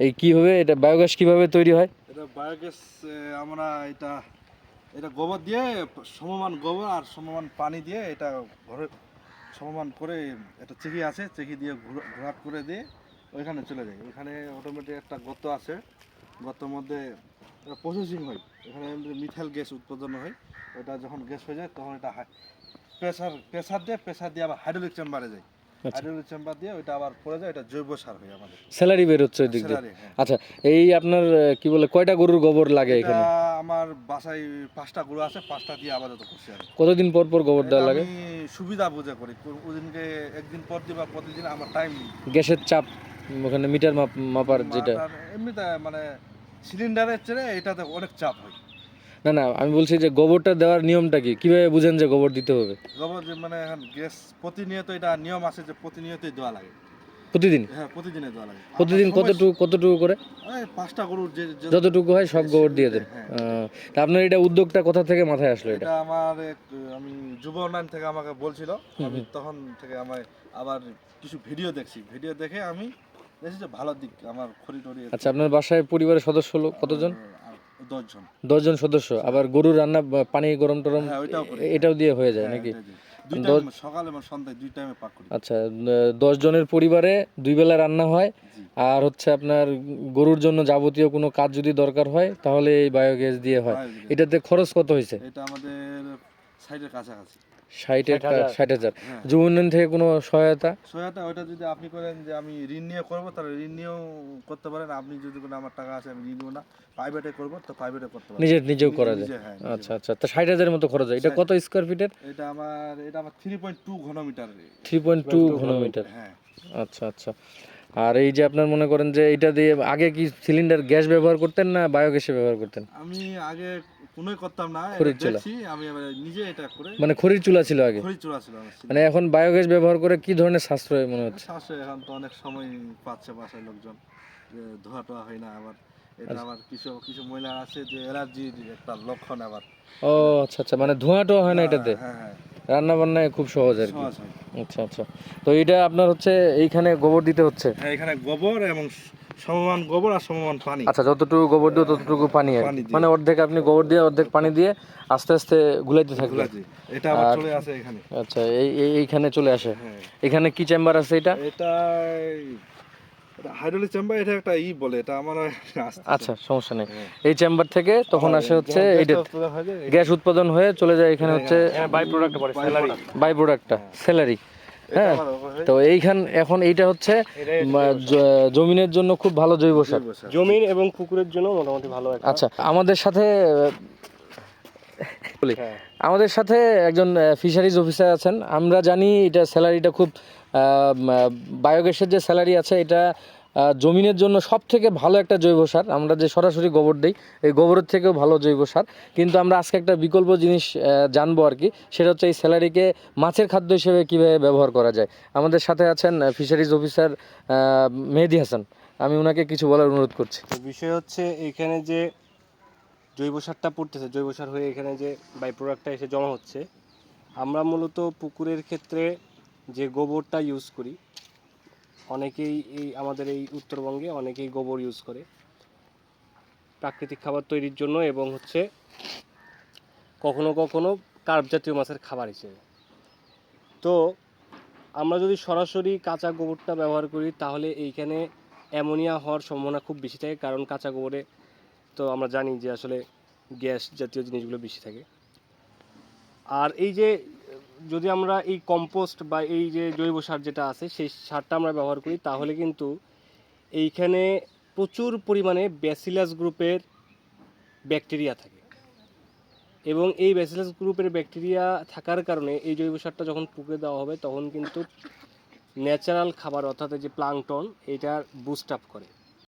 এই কীভাবে এটা বায়োগ্যাস কীভাবে তৈরি হয়? এটা বায়োগ্যাস আমরা এটা এটা গোবর দিয়ে সমমান গোবর আর সমমান পানি দিয়ে এটা ঘরে সমমান করে একটা চেকি আছে, চেকি দিয়ে ঘুরা- ঘোরাট করে দিয়ে ওইখানে চলে যায়। ওইখানে অটোমেটিক একটা গর্ত আছে। গর্তের মধ্যে প্রসেসিং হয়। এখানে মিথাইল গ্যাস উৎপাদন হয়। ওটা যখন গ্যাস হয়ে যায়, তখন এটা প্রেসার প্রেসার দিয়ে প্রেসার দিয়ে আবার হাইড্রোলিক চেম্বারে যায়। চেম্বার দিয়ে ওইটা আবার পড়ে যায় এটা জৈব সার হয় আমাদের। স্যালারি বের হচ্ছে দিক দিয়ে। হ্যাঁ। আচ্ছা এই আপনার কি বলে কয়টা গরুর গোবর লাগে এখানে? আমার বাসায় পাঁচটা গরু আছে পাঁচটা দিয়ে আপাতত করছি কতদিন পর পর গোবর দেওয়া লাগে? সুবিধা বুঝে করি ওদিনকে একদিন পর দিবা প্রতিদিন আমার টাইম গ্যাসের চাপ ওখানে মিটার মাপ মাপার যেটা। এমনিতে মানে সিলিন্ডারের চেয়ে এটাতে অনেক চাপ হয়। না না আমি বলছি যে গোবরটা দেওয়ার নিয়মটা কি? কীভাবে বুঝেন যে গোবর দিতে হবে? গোবর মানে এখন গ্যাস প্রতিনিয়ত এটা নিয়ম আছে যে প্রতিনিয়তই দেওয়া লাগে। প্রতিদিন? হ্যাঁ প্রতিদিনে দেওয়া লাগে। প্রতিদিন কতটুকু কতটুকু করে? পাঁচটা গরুর যে যতটুকু হয় সব গোবর দিয়ে দেন। হ্যাঁ। তা আপনার এটা উদ্যোগটা কোথা থেকে মাথায় আসলো এটা? আমার এক আমি যুব উন্নয়ন থেকে আমাকে বলছিল। আমি তখন থেকে আমার আবার কিছু ভিডিও দেখছি। ভিডিও দেখে আমি দেখছি যে ভালো দিক আমার খড়ি টড়ি আচ্ছা আপনার বাসায় পরিবারের সদস্য হলো কতজন? দশজন। দশজন সদস্য আবার গরুর রান্না পানি গরম টরম হ্যাঁ, এটাও দিয়ে হয়ে যায় হ্যাঁ, নাকি? এটা দিই। দুই দশ- টাইম সকাল এবং সন্ধ্যায় দুই টাইমে পাক করি। আচ্ছা দশ জনের পরিবারে দুই বেলা রান্না হয় আর হচ্ছে আপনার গরুর জন্য যাবতীয় কোনো কাজ যদি দরকার হয় তাহলে এই বায়োগ্যাস দিয়ে হয়। এটাতে খরচ কত হয়েছে? এটা আমাদের সাইডের কাছাকাছি। ষাটের ষাট হাজার। হ্যাঁ। যুব উন্নয়ন থেকে কোনো সহায়তা? সহায়তা যদি আপনি করেন যে আমি ঋণ নিয়ে করব তাহলে ঋণ নিয়েও করতে পারেন। আপনি যদি কোনো আমার টাকা আছে আমি ঋণ না। প্রাইভেটে করব তো প্রাইভেটে করতে পারেন। নিজে নিজেও করা যায়। হ্যাঁ, আচ্ছা আচ্ছা। তা ষাট হাজারের মতো খরচ হয়। এটা কত স্কোয়ার ফিটের এটা আমার এটা আমার থ্রি পয়েন্ট টু ঘনমিটার। থ্রি পয়েন্ট টু ঘনমিটার। হ্যাঁ। আচ্ছা আচ্ছা। আর এই যে আপনার মনে করেন যে এটা দিয়ে আগে কি সিলিন্ডার গ্যাস ব্যবহার করতেন না বায়োগ্যাসে ব্যবহার করতেন? আমি আগে কোনোই করতাম না খড়ির চুলা। আমি নিজে এটা করে মানে খড়ির চুলা ছিল আগে? খড়ি চুলা ছিল মানে এখন বায়োগ্যাস ব্যবহার করে কি ধরনের সাশ্রয় মনে হচ্ছে? শ্বাসে এখন তো অনেক সময় পাচ্ছে বাসায় লোকজন ধোয়া টোয়া হয় না আবার। এটা আচ্ছা। আবার কিছু কিছু মহিলা আছে যে অ্যালার্জির একটা লক্ষণ আবার। ও আচ্ছা আচ্ছা মানে ধোঁয়াটোয়া হয় না এটাতে? হ্যাঁ হ্যাঁ। রান্না বান্নায় খুব সহজ আর কি। আচ্ছা আচ্ছা। তো এটা আপনার হচ্ছে এইখানে গোবর দিতে হচ্ছে? হ্যাঁ এখানে গোবর এবং সমমান গোবর আর সমমান পানি। আচ্ছা যতটুকু গোবর দিও ততটুকু পানি দিয়ে। মানে অর্ধেক আপনি গোবর দিয়ে অর্ধেক পানি দিয়ে আস্তে আস্তে গুলাইতে থাকবেন এটা আবার চলে আসে এখানে। আচ্ছা এই এই- এইখানে চলে আসে। হ্যাঁ। এখানে কি চেম্বার আছে এটা? এটা এটা হাইড্রোলিক চেম্বার এটা একটা ই বলে এটা আমার আচ্ছা সমস্যা নেই। হ্যাঁ। এই চেম্বার থেকে তখন আসে হচ্ছে এইটা। গ্যাস উৎপাদন হয়ে চলে যায় এখানে হচ্ছে বাই প্রোডাক্ট বাই প্রোডাক্টটা স্যালারি হ্যাঁ তো এইখান এখন এইটা হচ্ছে জমিনের জন্য খুব ভালো জৈব সার। জমিন এবং পুকুরের জন্য মোটামুটি ভালো আচ্ছা আমাদের সাথে বলি হ্যাঁ। আমাদের সাথে একজন ফিশারিজ অফিসার আছেন। আমরা জানি এটা স্যালারিটা খুব বায়োগ্যাসের যে স্যালারি আছে এটা জমিনের জন্য সব থেকে ভালো একটা জৈব সার। আমরা যে সরাসরি গোবর দিই, এই গোবরের থেকেও ভালো জৈব সার। কিন্তু আমরা আজকে একটা বিকল্প জিনিস জানব আর কি, সেটা হচ্ছে এই স্যালারিকে মাছের খাদ্য হিসেবে কীভাবে ব্যবহার করা যায়। আমাদের সাথে আছেন ফিশারিজ অফিসার মেহেদি হাসান। আমি ওনাকে কিছু বলার অনুরোধ করছি। বিষয় হচ্ছে এখানে যে জৈব সারটা পড়তেছে, জৈব সার হয়ে এখানে যে বাই প্রোডাক্টটা এসে জমা হচ্ছে, আমরা মূলত পুকুরের ক্ষেত্রে যে গোবরটা ইউজ করি অনেকেই এই আমাদের এই উত্তরবঙ্গে অনেকেই গোবর ইউজ করে। প্রাকৃতিক খাবার তৈরির জন্য এবং হচ্ছে কখনো কখনো কার্প জাতীয় মাছের খাবার হিসেবে। তো আমরা যদি সরাসরি কাঁচা গোবরটা ব্যবহার করি, তাহলে এইখানে অ্যামোনিয়া হওয়ার সম্ভাবনা খুব বেশি থাকে, কারণ কাঁচা গোবরে তো আমরা জানি যে আসলে গ্যাস জাতীয় জিনিসগুলো বেশি থাকে। আর এই যে যদি আমরা এই কম্পোস্ট বা এই যে জৈব সার যেটা আছে, সেই সারটা আমরা ব্যবহার করি, তাহলে কিন্তু এইখানে প্রচুর পরিমাণে ব্যাসিলাস গ্রুপের ব্যাকটেরিয়া থাকে। এবং এই ব্যাসিলাস গ্রুপের ব্যাকটেরিয়া থাকার কারণে এই জৈব সারটা যখন পুকুরে দেওয়া হবে, তখন কিন্তু ন্যাচারাল খাবার অর্থাৎ যে প্লাংটন এটার বুস্ট আপ করে।